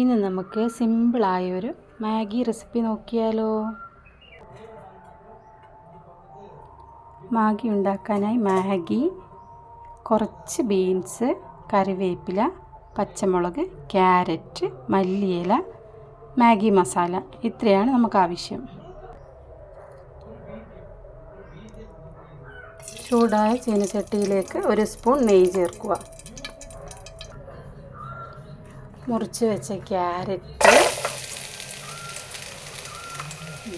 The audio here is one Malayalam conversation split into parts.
ഇന്ന് നമുക്ക് സിമ്പിളായൊരു മാഗി റെസിപ്പി നോക്കിയാലോ. മാഗി ഉണ്ടാക്കാനായി മാഗി കുറച്ച് ബീൻസ് കറിവേപ്പില പച്ചമുളക് ക്യാരറ്റ് മല്ലിയില മാഗി മസാല ഇത്രയാണ് നമുക്ക് ആവശ്യം ചൂടായ ചീനച്ചട്ടിയിലേക്ക് ഒരു സ്പൂൺ നെയ്യ് ചേർക്കുക. മുറിച്ച് വെച്ച ക്യാരറ്റ്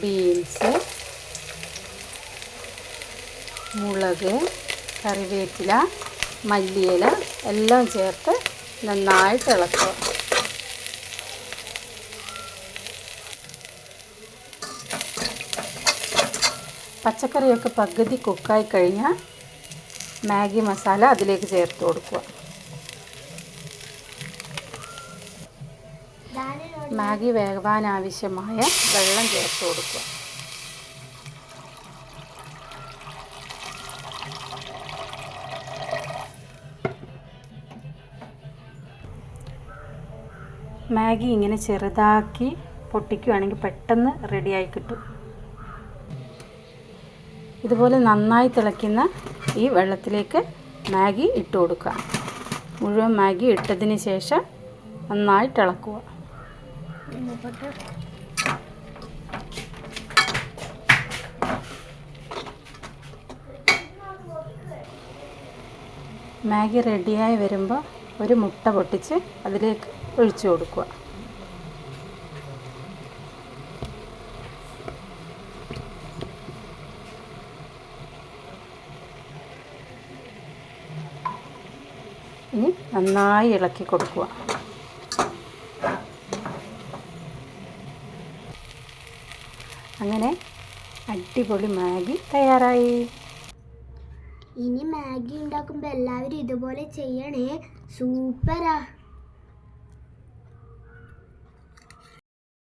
ബീൻസ് മുളക് കറിവേപ്പില മല്ലിയില എല്ലാം ചേർത്ത് നന്നായിട്ട് ഇളക്കുക. പച്ചക്കറിയൊക്കെ പകുതി കുക്കായി കഴിഞ്ഞാൽ മാഗി മസാല അതിലേക്ക് ചേർത്ത് കൊടുക്കുക. മാഗി വേവാൻ ആവശ്യമായ വെള്ളം ചേർത്ത് കൊടുക്കുക. മാഗി ഇങ്ങനെ ചെറുതാക്കി പൊട്ടിക്കുകയാണെങ്കിൽ പെട്ടെന്ന് റെഡിയായി കിട്ടും. ഇതുപോലെ നന്നായി തിളയ്ക്കുന്ന ഈ വെള്ളത്തിലേക്ക് മാഗി ഇട്ട് കൊടുക്കുക. മുഴുവൻ മാഗി ഇട്ടതിന് ശേഷം നന്നായിട്ട് ഇളക്കുക മാഗി റെഡിയായി വരുമ്പോൾ ഒരു മുട്ട പൊട്ടിച്ച് അതിലേക്ക് ഒഴിച്ചു കൊടുക്കുക. ഇനി നന്നായി ഇളക്കി കൊടുക്കുക. അങ്ങനെ അടിപൊളി മാഗി തയ്യാറായി. ഇനി മാഗി ഉണ്ടാക്കുമ്പോൾ എല്ലാവരും ഇതുപോലെ ചെയ്യണേ. സൂപ്പറാ.